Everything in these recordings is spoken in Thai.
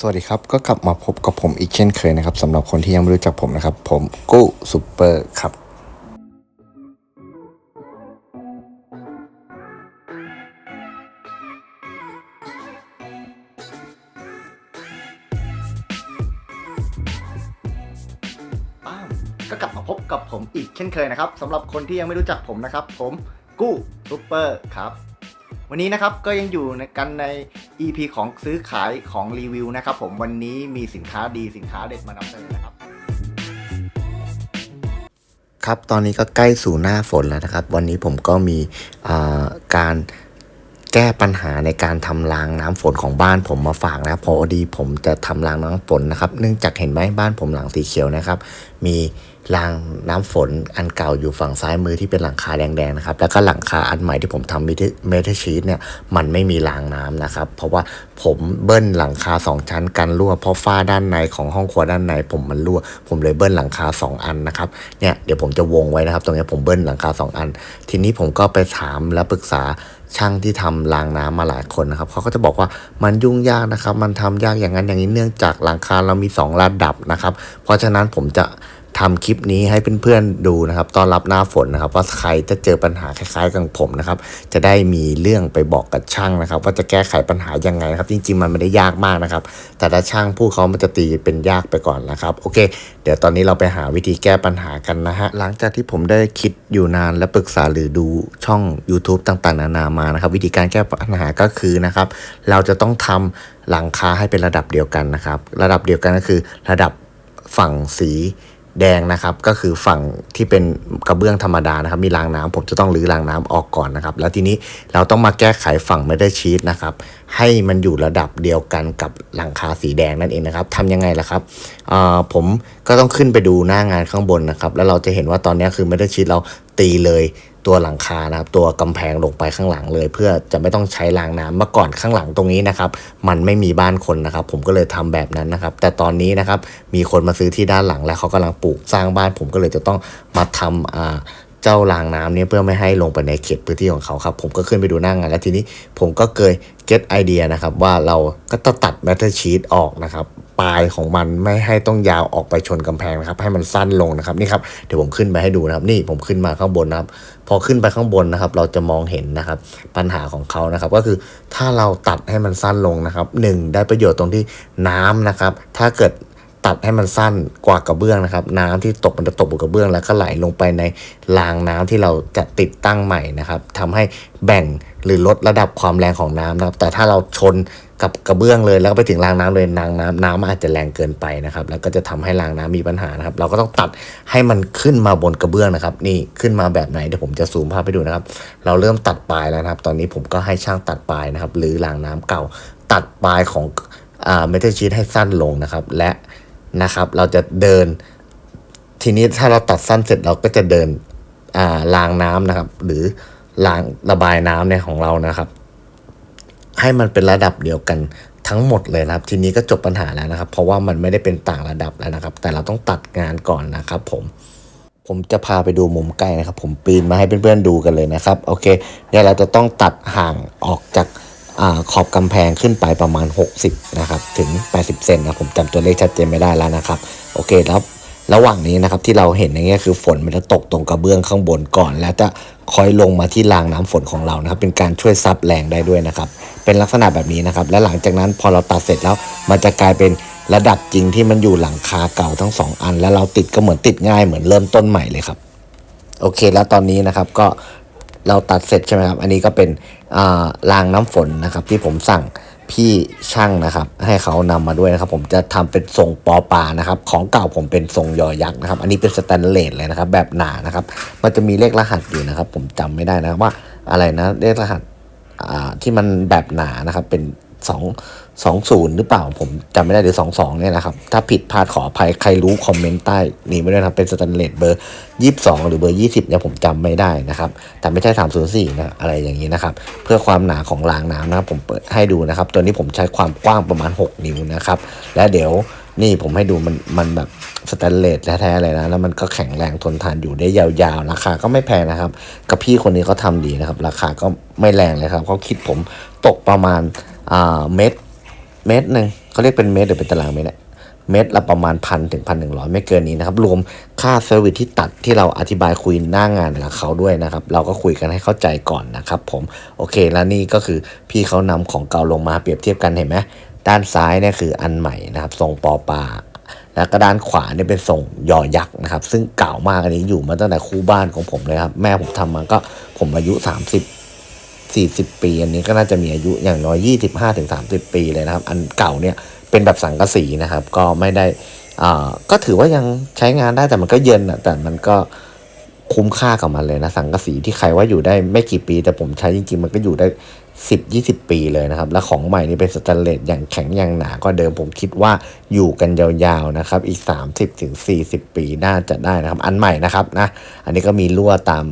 สวัสดีครับ ก็กลับมาพบกับผมอีกเช่นเคยนะครับสำหรับคนที่ยังไม่รู้จักผมนะครับ ผมกู้ซูเปอร์ครับอ้าก็กลับมาพบกับผมอีกเช่นเคยนะครับสำหรับคนที่ยังไม่รู้จักผมนะครับ ผมกู้ซูเปอร์ครับ วันนี้นะครับก็ยังอยู่กันใน EP ของซื้อขายของรีวิวนะครับผมวันนี้มีสินค้าดีสินค้าเด็ดมานำเสนอนะครับ ครับตอนนี้ก็ใกล้สู่หน้าฝนแล้วนะครับ วันนี้ผมก็มีการแก้ปัญหาในการทำรางน้ำฝนของบ้านผมมาฝากนะครับพอดีผมจะทำรางน้ำฝนนะครับ เนื่องจากเห็นไหมบ้านผมหลังสีเขียวนะครับ มี รางน้ำฝนอันเก่าอยู่ฝั่งซ้ายมือที่เป็นหลังคาแดงๆนะครับ แล้วก็หลังคาอันใหม่ที่ผมทำเมทัลชีตเนี่ยมันไม่มีรางน้ำนะครับ เพราะว่าผมเบิ้ลหลังคาสองชั้นกันรั่วเพราะฝ้าด้านในของห้องครัวด้านใน ผมมันรั่ว ผมเลยเบิ้ลหลังคาสองอันนะครับเนี่ยเดี๋ยวผมจะวงไว้นะครับ ตรงนี้ผมเบิ้ลหลังคาสองอัน ทีนี้ผมก็ไปถามและปรึกษาช่างที่ทำรางน้ำมาหลายคนนะครับเขาก็จะบอกว่ามันยุ่งยากนะครับ มันทำยากอย่างนั้นอย่างนี้เนื่องจากหลังคาเรามี 2 ระดับนะครับ เพราะฉะนั้นผมจะ ทำคลิปนี้ให้เพื่อนๆดูนะครับตอนรับหน้าฝนนะครับ ว่าใครจะเจอปัญหาคล้ายๆกับผมนะครับ จะได้มีเรื่องไปบอกกับช่างนะครับ ว่าจะแก้ไขปัญหายังไงนะครับ จริงๆมันไม่ได้ยากมากนะครับ แต่ถ้าช่างพูดเขามันจะตีเป็นยากไปก่อนนะครับ โอเค เดี๋ยวตอนนี้เราไปหาวิธีแก้ปัญหากันนะฮะหลังจากที่ผมได้คิดอยู่นานและปรึกษาหรือดูช่อง YouTube ต่างๆ นานามานะครับ วิธีการแก้ปัญหาก็คือนะครับ เราจะต้องทำหลังคาให้เป็นระดับเดียวกันนะครับ ระดับเดียวกันก็คือ ระดับฝั่งสี แดงนะครับ ก็คือฝั่งที่เป็นกระเบื้องธรรมดานะครับ มีรางน้ำผมจะต้องรื้อรางน้ำออกก่อนนะครับ แล้วทีนี้เราต้องมาแก้ไขฝั่งไม่ได้ชีตนะครับ ให้มันอยู่ระดับเดียวกันกับหลังคาสีแดงนั่นเองนะครับทำยังไงล่ะครับเออผมก็ต้องขึ้นไปดูหน้างานข้างบนนะครับ แล้วเราจะเห็นว่าตอนนี้คือไม่ได้ชีตเราตีเลย ตัวหลังคานะครับตัวกำแพงลงไปข้างหลังเลย เพื่อจะไม่ต้องใช้รางน้ำเมื่อก่อนข้างหลังตรงนี้นะครับมันไม่มีบ้านคนนะครับ ผมก็เลยทำแบบนั้นนะครับ แต่ตอนนี้นะครับมีคนมาซื้อที่ด้านหลังแล้วเขากำลังปลูกสร้างบ้าน ผมก็เลยจะต้องมาทำอ่าเจ้ารางน้ำเนี่ยเพื่อไม่ให้ลงไปในเขตพื้นที่ของเขาครับ ผมก็ขึ้นไปดูหน้างาน แล้วทีนี้ผมก็เคยเก็ตไอเดียนะครับ ว่าเราก็ต้องตัดแมทเทอร์ชีตออกนะครับ ปลายของมันไม่ให้ต้องยาวออกไปชนกำแพงนะครับ ให้มันสั้นลงนะครับนี่ครับเดี๋ยวผมขึ้นไปให้ดูนะครับ นี่ผมขึ้นมาข้างบนนะครับ พอขึ้นไปข้างบนนะครับ เราจะมองเห็นนะครับ ปัญหาของเขานะครับ ก็คือถ้าเราตัดให้มันสั้นลงนะครับหนึ่งได้ประโยชน์ตรงที่น้ำนะครับ ถ้าเกิด ตัดให้มันสั้นกว่ากระเบื้องนะครับ น้ำที่ตกมันจะตกบนกระเบื้อง แล้วก็ไหลลงไปในรางน้ำที่เราจะติดตั้งใหม่นะครับทำให้แบ่งหรือลดระดับความแรงของน้ำนะครับ แต่ถ้าเราชนกับกระเบื้องเลยแล้วก็ไปถึงรางน้ำเลยรางน้ำน้ำมันอาจจะแรงเกินไปนะครับ แล้วก็จะทำให้รางน้ำมีปัญหานะครับ เราก็ต้องตัดให้มันขึ้นมาบนกระเบื้องนะครับ นี่ขึ้นมาแบบไหนเดี๋ยวผมจะซูมภาพให้ดูนะครับ เราเริ่มตัดปลายแล้วนะครับ ตอนนี้ผมก็ให้ช่างตัดปลายนะครับ หรือรางน้ำเก่า ตัดปลายของอ่าเมทัลชีตให้สั้นลงนะครับ และ นะครับ เราจะเดิน ทีนี้ถ้าเราตัดสั้นเสร็จเราก็จะเดินอ่ารางน้ำนะครับ หรือรางระบายน้ำเนี่ยของเรานะครับ ให้มันเป็นระดับเดียวกันทั้งหมดเลยนะครับ ทีนี้ก็จบปัญหาแล้วนะครับ เพราะว่ามันไม่ได้เป็นต่างระดับแล้วนะครับ แต่เราต้องตัดงานก่อนนะครับ ผม ผมจะพาไปดูมุมใกล้นะครับ ผมปีนมาให้เพื่อนๆดูกันเลยนะครับ โอเค เดี๋ยวเราจะต้องตัดห่างออกจาก อขอบกำแพงขึ้นไปประมาณ 60นะครับถึง 80 เซนนะผมจำตัวเลขชัดเจนไม่ได้แล้วนะครับ โอเคแล้วระหว่างนี้นะครับที่เราเห็นอย่างเงี้ยคือฝนมันจะตกตรงกระเบื้องข้างบนก่อน แล้วจะคอยลงมาที่รางน้ำฝนของเรานะครับ เป็นการช่วยซับแรงได้ด้วยนะครับ เป็นลักษณะแบบนี้นะครับ และหลังจากนั้นพอเราตัดเสร็จแล้ว มันจะกลายเป็นระดับจริงที่มันอยู่หลังคาเก่าทั้งสองอัน แล้วเราติดก็เหมือนติดง่ายเหมือนเริ่มต้นใหม่เลยครับ โอเค แล้วตอนนี้นะครับก็ เราตัดเสร็จใช่ไหมครับ อันนี้ก็เป็นอ่ารางน้ำฝนนะครับ ที่ผมสั่งพี่ช่างนะครับ ให้เขานำมาด้วยนะครับ ผมจะทำเป็นทรงปอปลานะครับ ของเก่าผมเป็นทรงยอยักษ์นะครับ อันนี้เป็นสแตนเลสเลยนะครับ แบบหนานะครับ มันจะมีเลขรหัสอยู่นะครับ ผมจำไม่ได้นะครับว่าอะไรนะเลขรหัสอ่าที่มันแบบหนานะครับเป็นสอง สองศูนย์หรือเปล่าผมจำไม่ได้หรือสองสองเนี่ยนะครับ ถ้าผิดพลาดขออภัยใครรู้คอมเมนต์ใต้นี้ไม่ได้นะครับเป็นสแตนเลสเบอร์ยี่สิบสองหรือเบอร์ยี่สิบเนี่ยผมจำไม่ได้นะครับ แต่ไม่ใช่สามศูนย์สี่นะอะไรอย่างนี้นะครับ เพื่อความหนาของรางน้ำนะครับ ผมเปิดให้ดูนะครับ ตัวนี้ผมใช้ความกว้างประมาณ 6 นิ้วนะครับ และเดี๋ยวนี่ผมให้ดูมันมันแบบสแตนเลสแท้ๆเลยนะ แล้วมันก็แข็งแรงทนทานอยู่ได้ยาวๆ ราคาก็ไม่แพงนะครับ กับพี่คนนี้เขาทำดีนะครับ ราคาก็ไม่แรงเลยครับเขาคิดผมตกประมาณอ่าเม็ด เม็ดหนึ่งเขาเรียกเป็นเมตรหรือเป็นตารางเมตรเนี่ยเมตรละประมาณพันถึงพันหนึ่งร้อยไม่เกินนี้นะครับ รวมค่าเซอร์วิสที่ตัดที่เราอธิบายคุยหน้างานกับเขาด้วยนะครับ เราก็คุยกันให้เข้าใจก่อนนะครับ ผมโอเคแล้วนี่ก็คือพี่เขานำของเก่าลงมาเปรียบเทียบกันเห็นไหมด้านซ้ายเนี่ยคืออันใหม่นะครับ ทรงปอปลาแล้วก็ด้านขวาเนี่ยเป็นทรงยอยักษ์นะครับ ซึ่งเก่ามากอันนี้อยู่มาตั้งแต่คู่บ้านของผมเลยครับ แม่ผมทำมาก็ผมอายุ 30 40 ปี อันนี้ก็น่าจะมีอายุอย่างน้อย 25ถึง30 ปีเลยนะครับ อันเก่าเนี่ยเป็นแบบสังกะสีนะครับ ก็ไม่ได้อ่าก็ถือว่ายังใช้งานได้แต่มันก็เย็นอะแต่มันก็คุ้มค่ากับมันเลยนะ สังกะสีที่ใครว่าอยู่ได้ไม่กี่ปี แต่ผมใช้จริงๆ มันก็อยู่ได้10 20ปีเลยนะครับ และของใหม่นี่เป็นสแตนเลสอย่างแข็งอย่างหนาก็เดิมผมคิดว่าอยู่กันยาวๆนะครับ อีก 30ถึง40ปีน่าจะได้นะครับ อันใหม่นะครับนะ อันนี้ก็มีรั่วตาม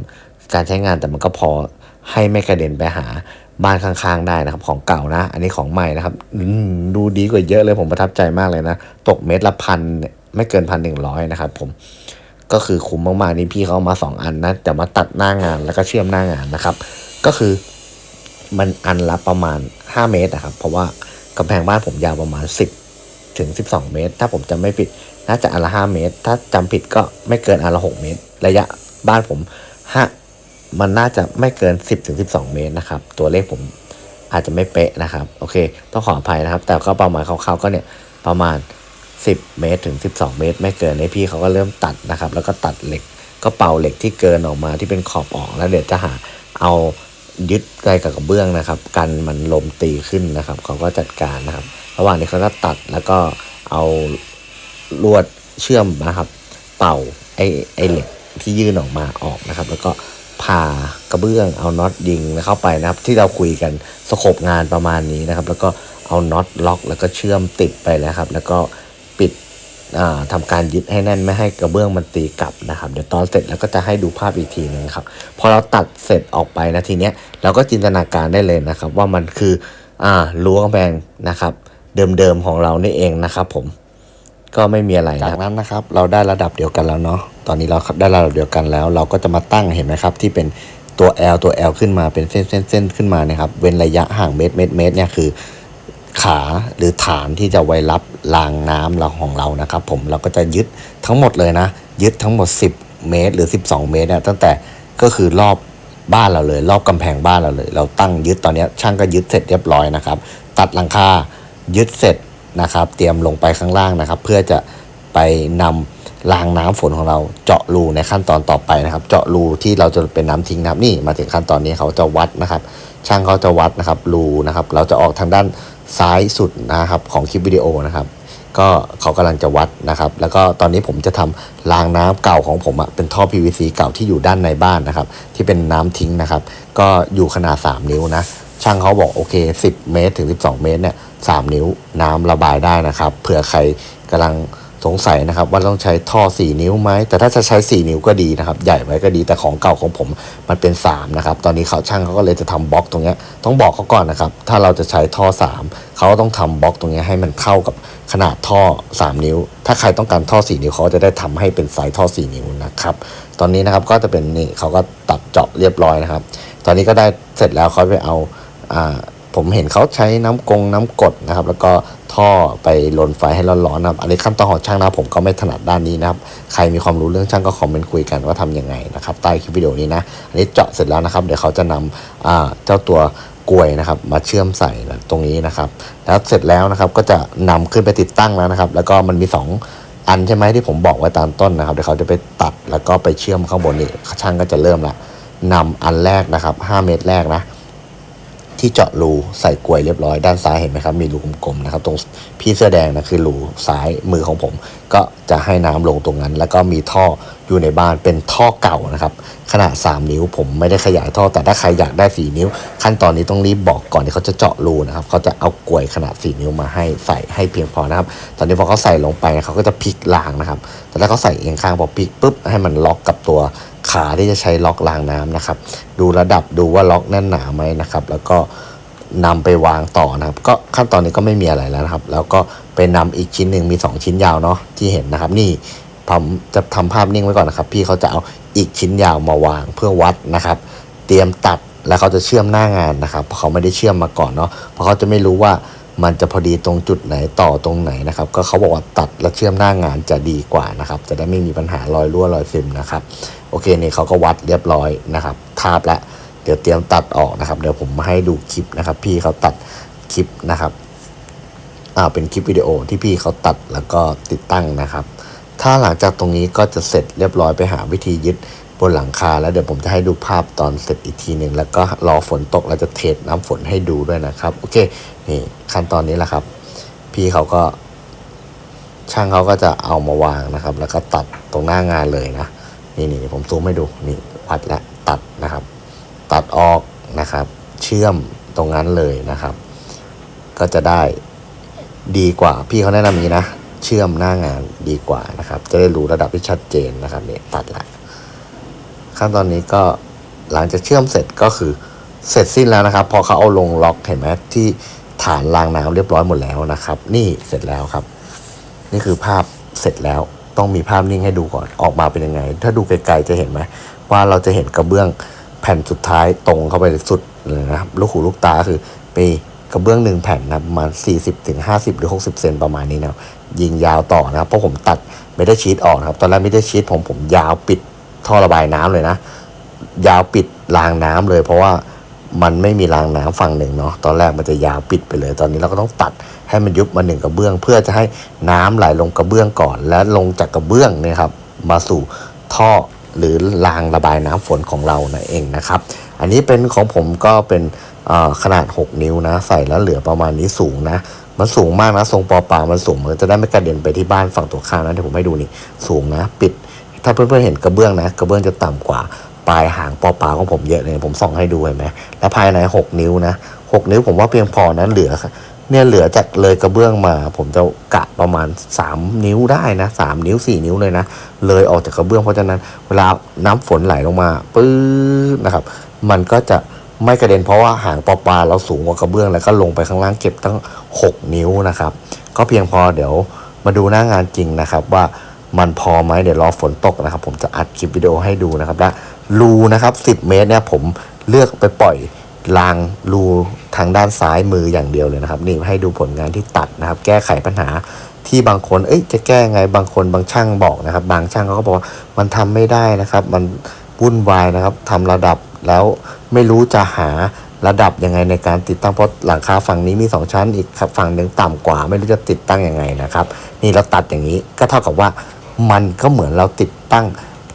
การใช้งานแต่มันก็พอ ให้ไม่กระเด็นไปหาบ้านข้างๆได้นะครับ ของเก่านะ อันนี้ของใหม่นะครับดูดีกว่าเยอะเลยผมประทับใจมากเลยนะ ตกเม็ดละพันไม่เกินพันหนึ่งร้อยนะครับ ผมก็คือคุ้มมากๆนี่พี่เขาเอามาสองอันนะแต่มาตัดหน้างานแล้วก็เชื่อมหน้างานนะครับ ก็คือมันอันละประมาณ 5 เมตรนะครับ เพราะว่ากำแพงบ้านผมยาวประมาณ 10 ถึง 12 เมตร ถ้าผมจำไม่ผิดน่าจะอันละ 5 เมตร ถ้าจำผิดก็ไม่เกินอันละ 6 เมตร ระยะบ้านผมห้า มันน่าจะไม่เกิน 10ถึง12 เมตรนะครับ ตัวเลขผมอาจจะไม่เป๊ะนะครับ โอเค ต้องขออภัยนะครับ แต่ก็ประมาณคร่าวๆก็เนี่ยประมาณ 10 เมตรถึง 12 เมตร ไม่เกินในพี่เขาก็เริ่มตัดนะครับ แล้วก็ตัดเหล็กก็เป่าเหล็กที่เกินออกมาที่เป็นขอบออกแล้วเดี๋ยวจะหาเอายึดใกล้กับกระเบื้องนะครับ กันมันลมตีขึ้นนะครับ เขาก็จัดการนะครับ ระหว่างนี้เขาก็ตัดแล้วก็เอาลวดเชื่อมนะครับ เป่าไอ้ไอ้เหล็กที่ยื่นออกมาออกนะครับ แล้วก็ ผ่ากระเบื้องเอาน็อตยิงเข้าไปนะครับ ที่เราคุยกันสโคปงานประมาณนี้นะครับ แล้วก็เอาน็อตล็อก แล้วก็เชื่อมติดไปแล้วครับ แล้วก็ปิดอ่าทำการยึดให้แน่นไม่ให้กระเบื้องมันตีกลับนะครับ เดี๋ยวตอนเสร็จแล้วก็จะให้ดูภาพอีกทีหนึงครับพอเราตัดเสร็จออกไปนะทีเนี้ยเราก็จินตนาการได้เลยนะครับ ว่ามันคืออรั้วกำแพงนะครับ เดิมๆของเรานี่เองนะครับผม ก็ไม่มีอะไรจากนั้นนะครับ เราได้ระดับเดียวกันแล้วเนาะตอนนี้เราได้ระดับเดียวกันแล้ว เราก็จะมาตั้งเห็นไหมครับ ที่เป็นตัว L ตัว L ขึ้นมาเป็นเส้นเส้นเส้นขึ้นมานะครับ เว้นระยะห่างเมตรเมตรเมตรเนี่ยคือ ขาหรือฐานที่จะไว้รับรางน้ำเราของเรานะครับ ผมเราก็จะยึดทั้งหมดเลยนะ ยึดทั้งหมด 10 เมตร หรือ 12 เมตรเนี่ยตั้งแต่ก็คือรอบบ้านเราเลย รอบกำแพงบ้านเราเลย เราตั้งยึดตอนนี้ช่างก็ยึดเสร็จเรียบร้อยนะครับ ตัดหลังคายึดเสร็จ นะครับ เตรียมลงไปข้างล่างนะครับ เพื่อจะไปนำรางน้ำฝนของเราเจาะรูในขั้นตอนต่อไปนะครับ เจาะรูที่เราจะเป็นน้ำทิ้งนะครับนี่มาถึงขั้นตอนนี้เขาจะวัดนะครับ ช่างเขาจะวัดนะครับรูนะครับ เราจะออกทางด้านซ้ายสุดนะครับของคลิปวิดีโอนะครับ ก็เขากำลังจะวัดนะครับ แล้วก็ตอนนี้ผมจะทำรางน้ำเก่าของผมอะเป็นท่อ PVC เก่าที่อยู่ด้านในบ้านนะครับ ที่เป็นน้ำทิ้งนะครับ ก็อยู่ขนาด 3 นิ้วนะช่างเขาบอกโอเค 10 เมตรถึง 12 เมตรเนี่ย 3 นิ้วน้ำระบายได้นะครับ เผื่อใครกำลังสงสัยนะครับ ว่าต้องใช้ท่อ 4 นิ้วไหม แต่ถ้าจะใช้ 4 นิ้วก็ดีนะครับ ใหญ่ไว้ก็ดีแต่ของเก่าของผมมันเป็น 3 นะครับ ตอนนี้เขาช่างเขาก็เลยจะทำบล็อกตรงนี้ต้องบอกเขาก่อนนะครับ ถ้าเราจะใช้ท่อ 3 เขาต้องทำบล็อกตรงนี้ให้มันเข้ากับขนาดท่อ 3 นิ้ว ถ้าใครต้องการท่อ 4 นิ้วเขาจะได้ทำให้เป็นไซส์ท่อ 4 นิ้วนะครับ ตอนนี้นะครับก็จะเป็นนี่เขาก็ตัดเจาะเรียบร้อยนะครับ ตอนนี้ก็ได้เสร็จแล้วเขาไปเอาอ่า ผมเห็นเขาใช้น้ำกงน้ำกดนะครับ แล้วก็ท่อไปลนไฟให้ร้อนๆนะครับ อันนี้ขั้นตอนของช่างนะผมก็ไม่ถนัดด้านนี้นะครับ ใครมีความรู้เรื่องช่างก็คอมเมนต์คุยกันว่าทำยังไงนะครับใต้คลิปวิดีโอนี้นะ อันนี้เจาะเสร็จแล้วนะครับ เดี๋ยวเขาจะนำเจ้าตัวกลวยนะครับมาเชื่อมใส่ตรงนี้นะครับ แล้วเสร็จแล้วนะครับก็จะนำขึ้นไปติดตั้งแล้วนะครับ แล้วก็มันมีสองอันใช่ไหมที่ผมบอกไว้ตามต้นนะครับเดี๋ยวเขาจะไปตัดแล้วก็ไปเชื่อมข้างบนนี่ช่างก็จะเริ่มละนำอันแรกนะครับ 5 เมตรแรกนะ ที่เจาะรูใส่กลวยเรียบร้อยด้านซ้ายเห็นไหมครับ มีรูกลมๆนะครับ ตรงพี่เสื้อแดงนะคือรูซ้ายมือของผม ก็จะให้น้ำลงตรงนั้น แล้วก็มีท่ออยู่ในบ้านเป็นท่อเก่านะครับ ขนาด 3 นิ้วผมไม่ได้ขยายท่อ แต่ถ้าใครอยากได้ 4 นิ้ว ขั้นตอนนี้ต้องรีบบอกก่อนที่เขาจะเจาะรูนะครับเขาจะเอากลวยขนาด 4 นิ้วมาให้ใส่ให้เพียงพอนะครับ ตอนนี้พอเขาใส่ลงไปเขาก็จะพลิกรางนะครับ แต่ถ้าเขาใส่เอียงข้างพอพลิกปุ๊บให้มันล็อกกับตัว ขาที่จะใช้ล็อกรางน้ำนะครับ ดูระดับดูว่าล็อกแน่นหนาไหมนะครับ แล้วก็นำไปวางต่อนะครับ ก็ขั้นตอนนี้ก็ไม่มีอะไรแล้วนะครับ แล้วก็ไปนำอีกชิ้นหนึ่งมี 2 ชิ้นยาวเนาะที่เห็นนะครับ นี่ผมจะทำภาพนิ่งไว้ก่อนนะครับ พี่เขาจะเอาอีกชิ้นยาวมาวางเพื่อวัดนะครับ เตรียมตัดแล้วเขาจะเชื่อมหน้างานนะครับเพราะเขาไม่ได้เชื่อมมาก่อนเนาะเพราะเขาจะไม่รู้ว่ามันจะพอดีตรงจุดไหนต่อตรงไหนนะครับ ก็เขาบอกว่าตัดและเชื่อมหน้างานจะดีกว่านะครับ จะได้ไม่มีปัญหารอยรั่วรอยซึมนะครับ โอเคนี่เขาก็วัดเรียบร้อยนะครับทาบแล้วเดี๋ยวเตรียมตัดออกนะครับ เดี๋ยวผมมาให้ดูคลิปนะครับ พี่เขาตัดคลิปนะครับอ่าเป็นคลิปวิดีโอที่พี่เขาตัดแล้วก็ติดตั้งนะครับ ถ้าหลังจากตรงนี้ก็จะเสร็จเรียบร้อยไปหาวิธียึดบนหลังคา แล้วเดี๋ยวผมจะให้ดูภาพตอนเสร็จอีกทีหนึ่งแล้วก็รอฝนตกเราจะเทน้ำฝนให้ดูด้วยนะครับ โอเคนี่ขั้นตอนนี้แหละครับ พี่เขาก็ช่างเขาก็จะเอามาวางนะครับ แล้วก็ตัดตรงหน้างานเลยนะ นี่นี่ผมซูมให้ดูนี่วัดและตัดนะครับ ตัดออกนะครับ เชื่อมตรงนั้นเลยนะครับ ก็จะได้ดีกว่าพี่เขาแนะนำนี้นะ เชื่อมหน้างานดีกว่านะครับ จะได้รู้ระดับที่ชัดเจนนะครับเนี่ยตัดละขั้นตอนนี้ก็หลังจากเชื่อมเสร็จก็คือเสร็จสิ้นแล้วนะครับ พอเขาเอาลงล็อกเห็นไหมที่ฐานรางน้ำเรียบร้อยหมดแล้วนะครับ นี่เสร็จแล้วครับ นี่คือภาพเสร็จแล้ว ต้องมีภาพนิ่งให้ดูก่อนออกมาเป็นยังไง ถ้าดูไกลๆจะเห็นไหมว่าเราจะเห็นกระเบื้องแผ่นสุดท้ายตรงเข้าไปสุดเลยนะครับลูกหูลูกตาคือมีกระเบื้องหนึ่งแผ่นนะประมาณ 40ถึง50 หรือ 60 เซนประมาณนี้นะยิงยาวต่อนะครับ เพราะผมตัดไม่ได้ชีตออกนะครับ ตอนแรกไม่ได้ชีตผมผมยาวปิดท่อระบายน้ำเลยนะ ยาวปิดรางน้ำเลย เพราะว่ามันไม่มีรางน้ำฝั่งหนึ่งเนาะตอนแรกมันจะยาวปิดไปเลย ตอนนี้เราก็ต้องตัด ให้มันยุบมาหนึ่งกระเบื้อง เพื่อจะให้น้ำไหลลงกระเบื้องก่อน และลงจากกระเบื้องเนี่ยครับมาสู่ท่อหรือรางระบายน้ำฝนของเรานั่นเองนะครับ อันนี้เป็นของผมก็เป็นขนาด 6 นิ้วนะ ใส่แล้วเหลือประมาณนี้สูงนะ มันสูงมากนะ ทรงปอปามันสูงมันจะได้ไม่กระเด็นไปที่บ้านฝั่งตัวข้ามนะเดี๋ยวผมให้ดูนี่สูงนะ ปิด ถ้าเพื่อนๆเห็นกระเบื้องนะ กระเบื้องจะต่ำกว่าปลายหางปอปาของผมเยอะเลยผมส่องให้ดูเห็นไหมและภายใน 6 นิ้วนะ 6 นิ้วผมว่าเพียงพอนะเหลือ เนี่ยเหลือจากเลยกระเบื้องมา ผมจะกะประมาณ 3 นิ้วได้นะ3นิ้ว 4 นิ้วเลยนะ เลยออกจากกระเบื้องเพราะฉะนั้น เวลาน้ำฝนไหลลงมาปื๊ดนะครับ มันก็จะไม่กระเด็นเพราะว่าหางปอปลาเราสูงกว่ากระเบื้อง แล้วก็ลงไปข้างล่างเก็บตั้ง 6 นิ้วนะครับ ก็เพียงพอเดี๋ยวมาดูหน้างานจริงนะครับว่ามันพอไหมเดี๋ยวรอฝนตกนะครับ ผมจะอัดคลิปวิดีโอให้ดูนะครับและรูนะครับ 10 เมตรเนี่ยผมเลือกไปปล่อย รางรูทางด้านซ้ายมืออย่างเดียวเลยนะครับ นี่ให้ดูผลงานที่ตัดนะครับ แก้ไขปัญหาที่บางคน เอ้ย จะแก้ไง บางคนบางช่างบอกนะครับ บางช่างเขาก็บอกว่ามันทำไม่ได้นะครับ มันวุ่นวายนะครับทำระดับแล้วไม่รู้จะหาระดับยังไงในการติดตั้งเพราะหลังคาฝั่งนี้มีสองชั้น อีกครับฝั่งหนึ่งต่ำกว่า ไม่รู้จะติดตั้งยังไงนะครับ นี่เราตัดอย่างนี้ก็เท่ากับว่ามันก็เหมือนเราติดตั้ง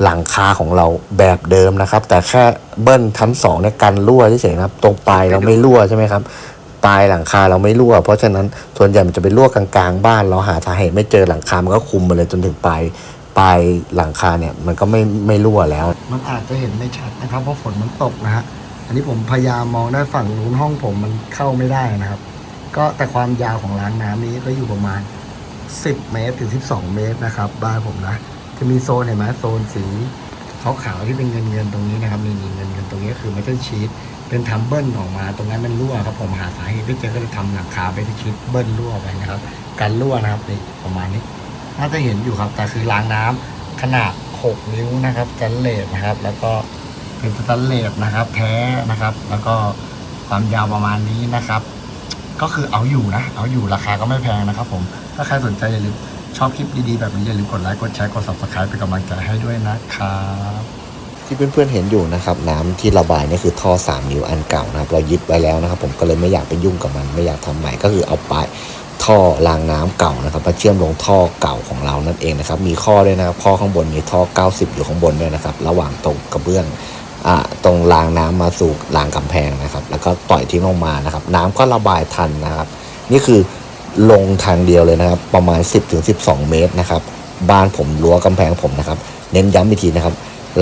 หลังคาของเราแบบเดิมนะครับ แต่แค่เบิ้ลชั้นสองในยกันรั่วเฉยๆนะครับ ตรงปลายเราไม่รั่วใช่ไหมครับปลายหลังคาเราไม่รั่ว เพราะฉะนั้นส่วนใหญ่มันจะไปรั่วกลางๆ บ้านเราหาสาเหตุไม่เจอหลังคา มันก็คุมมาเลยจนถึงปลายปลายหลังคาเนี่ยมันก็ไม่ไม่รั่วแล้ว มันอาจจะเห็นไม่ชัดนะครับ เพราะฝนมันตกนะฮะอันนี้ผมพยายามมองได้ฝั่งนู้นห้องผมมันเข้าไม่ได้นะครับ ก็แต่ความยาวของรางน้ำนี้ก็อยู่ประมาณ 10 เมตรถึง 12 เมตรนะครับบ้านผมนะ จะมีโซนเห็นไหมโซนสีขาวๆที่เป็นเงินเงินๆตรงนี้นะครับนี่นี่เงินเงินๆตรงนี้คือไม่ใช่ชีตเป็นทำเบิ้ลออกมา ตรงนั้นมันรั่วครับผมหาสาเหตุไม่เจอก็เลยทำหลังคาไปที่ชีตเบิ้ลรั่วไปนะครับการรั่วนะครับนี่ประมาณนี้ น่าจะเห็นอยู่ครับแต่คือรางน้ำขนาด 6 นิ้วนะครับสแตนเลสนะครับ แล้วก็เป็นสแตนเลสนะครับ แท้นะครับ แล้วก็ความยาวประมาณนี้นะครับ ก็คือเอาอยู่นะ เอาอยู่ราคาก็ไม่แพงนะครับ ผมถ้าใครสนใจอย่าลืม ชอบคลิปดีๆ แบบนี้อย่าลืมกดไลค์กดแชร์กด subscribe เป็นกำลังใจให้ด้วยนะครับที่เพื่อนๆเห็นอยู่นะครับ น้ำที่ระบายนี่คือท่อ 3 นิ้วอันเก่านะครับ เรายึดไว้แล้วนะครับ ผมก็เลยไม่อยากไปยุ่งกับมันไม่อยากทำใหม่ก็คือเอาปลายท่อรางน้ำเก่านะครับมาเชื่อมลงท่อเก่าของเรานั่นเองนะครับ มีข้อด้วยนะครับข้อข้างบนมีท่อ 90 อยู่ข้างบนด้วยนะครับ ระหว่างตรงกระเบื้องอ่าตรงรางน้ำมาสู่รางกำแพงนะครับ แล้วก็ปล่อยทิ้งลงมานะครับ น้ำก็ระบายทันนะครับ นี่คือ ลงทางเดียวเลยนะครับ ประมาณ 10-12 เมตรนะครับ บ้านผมรั้วกำแพงผมนะครับ เน้นย้ำอีกทีนะครับ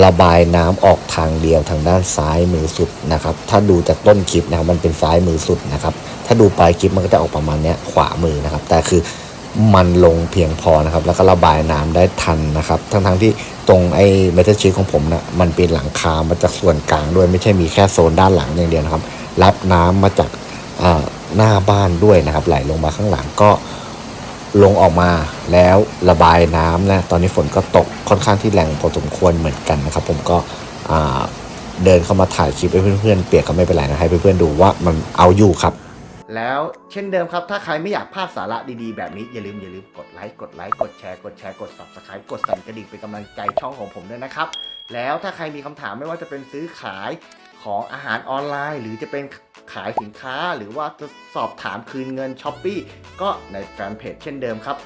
ระบายน้ำออกทางเดียวทางด้านซ้ายมือสุดนะครับ ถ้าดูจากต้นคลิปนะครับมันเป็นซ้ายมือสุดนะครับ ถ้าดูปลายคลิปมันก็จะออกประมาณเนี้ยขวามือนะครับ แต่คือมันลงเพียงพอนะครับ แล้วก็ระบายน้ำได้ทันนะครับ ทั้งๆที่ตรงไอ้เมทัลชีทของผมนะมันเป็นหลังคามาจากส่วนกลางด้วยไม่ใช่มีแค่โซนด้านหลังอย่างเดียวนะครับ รับน้ำมาจากอ่า หน้าบ้านด้วยนะครับ ไหลลงมาข้างหลังก็ลงออกมาแล้วระบายน้ำนะตอนนี้ฝนก็ตกค่อนข้างที่แรงพอสมควรเหมือนกันนะครับ ผมก็เดินเข้ามาถ่ายคลิปให้เพื่อนๆเปียกก็ไม่เป็นไรนะให้เพื่อนๆดูว่ามันเอาอยู่ครับ แล้วเช่นเดิมครับ ถ้าใครไม่อยากพลาดสาระดีๆแบบนี้ อย่าลืมอย่าลืมกดไลค์กดไลค์กดแชร์กดแชร์กด subscribe กดสั่นกระดิ่งเป็นกำลังใจช่องของผมด้วยนะครับ แล้วถ้าใครมีคำถามไม่ว่าจะเป็นซื้อขายของอาหารออนไลน์ หรือจะเป็น ขายสินค้าหรือว่าจะสอบถามคืนเงินช้อปปีก็ในแฟนเพจเช่นเดิมครับ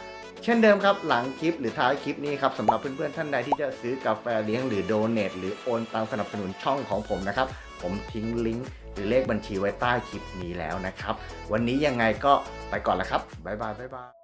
เช่นเดิมครับ หลังคลิปหรือท้ายคลิปนี้ครับสำหรับเพื่อนๆท่านใดที่จะซื้อกาแฟเลี้ยงหรือโดเนทหรือโอนตังสนับสนุนช่องของผมนะครับ ผมทิ้งลิงก์หรือเลขบัญชีไว้ใต้คลิปนี้แล้วนะครับ วันนี้ยังไงก็ไปก่อนละครับบ๊ายบายบ๊ายบาย